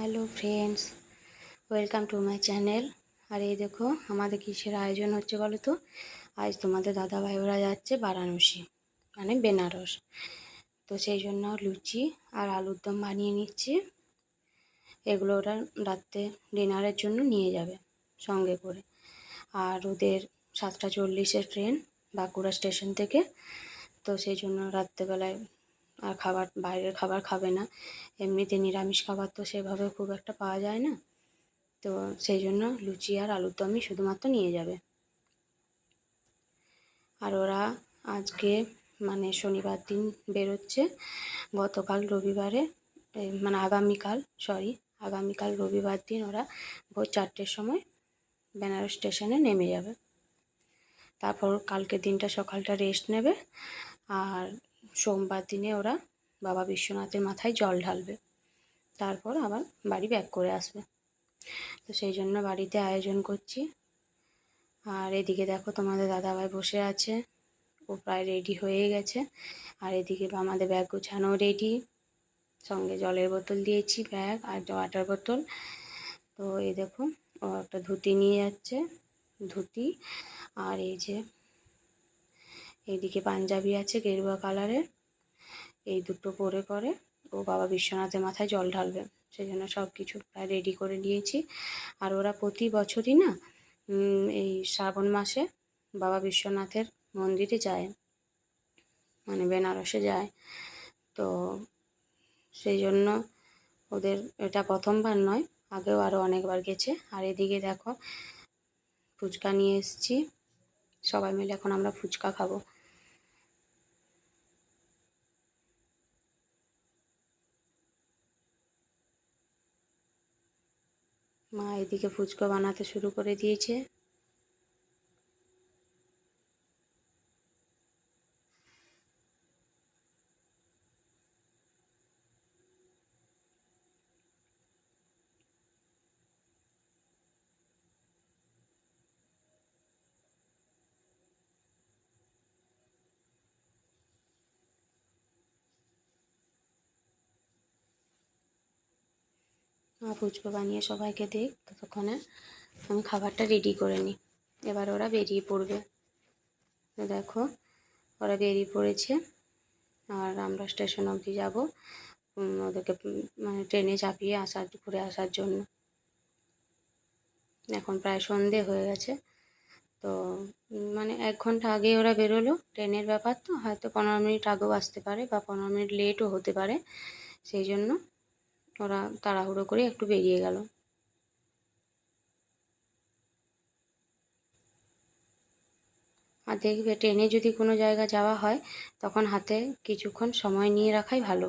Hello friends, welcome to my channel. আর এই দেখো, আমাদের কিসের আয়োজন হচ্ছে বলো তো? আজ তোমাদের দাদাভাই ওরা যাচ্ছে বারাণসী মানে বেনারস। তো সেই জন্য লুচি আর আলুর দম বানিয়ে নিচ্ছি। এগুলো ওরা রাত্রে ডিনারের জন্য নিয়ে যাবে সঙ্গে করে। আর ওদের সাতটা চল্লিশের ট্রেন বাঁকুড়া স্টেশন থেকে, তো সেই জন্য রাত্রেবেলায় আর খাবার, বাইরের খাবার খাবে না। এমনিতে নিরামিষ খাবার তো সেভাবে খুব একটা পাওয়া যায় না। তো সেই জন্য লুচি আর আলুর দমই শুধুমাত্র নিয়ে যাবে। আর ওরা আজকে মানে শনিবার দিন বেরোচ্ছে। গতকাল রবিবারে মানে আগামীকাল সরি আগামীকাল রবিবার দিন ওরা ভোর চারটের সময় বেনারস স্টেশনে নেমে যাবে। তারপর কালকে দিনটা সকালটা রেস্ট নেবে। আর সোমবার দিনে ওরা বাবা বিশ্বনাথের মাথায় জল ঢালবে। তারপর আবার বাড়ি ব্যাক করে আসবে। তো সেই জন্য বাড়িতে আয়োজন করছি। আর এদিকে দেখো তোমাদের দাদাভাই বসে আছে। ও প্রায় রেডি হয়ে গেছে। আর এদিকে আমাদের ব্যাগ গোছানো রেডি সঙ্গে জলের বোতল দিয়েছি ব্যাগ আর ওয়াটার বোতল তো এই দেখো, ও একটা ধুতি নিয়ে যাচ্ছে। ধুতি আর এই যে এইদিকে পাঞ্জাবি আছে গেরুয়া কালারের। এই দুটো পরে পরে ও বাবা বিশ্বনাথের মাথায় জল ঢালবে। সেই জন্য সব কিছু প্রায় রেডি করে নিয়েছি। আর ওরা প্রতি বছরই না এই শ্রাবণ মাসে বাবা বিশ্বনাথের মন্দিরে যায়। মানে বেনারসে যায়। তো সেই জন্য ওদের, এটা প্রথমবার নয়, আগেও আরও অনেকবার গেছে। আর এদিকে দেখো, ফুচকা নিয়ে এসছি। সবাই মিলে এখন আমরা ফুচকা খাব। মা এদিকে ফুচকা বানাতে শুরু করে দিয়েছে। ফুচকা বানিয়ে সবাইকে দিই, ততক্ষণে আমি খাবারটা রেডি করে নিই। এবার ওরা বেরিয়ে পড়বে। দেখো, ওরা বেরিয়ে পড়েছে। আর আমরা স্টেশন অবধি যাব ওদেরকে মানে ট্রেনে চাপিয়ে আসার, ঘুরে আসার জন্য। এখন প্রায় সন্ধে হয়ে গেছে। তো মানে এক ঘণ্টা আগে ওরা বেরোলো। ট্রেনের ব্যাপার তো, হয়তো পনেরো মিনিট আগেও আসতে পারে বা পনেরো মিনিট লেটও হতে পারে। সেই জন্য ওরা তাড়াহুড়ো করে একটু বেরিয়ে গেল। আর দেখবে ট্রেনে যদি কোনো জায়গা যাওয়া হয়, তখন হাতে কিছুক্ষণ সময় নিয়ে রাখাই ভালো।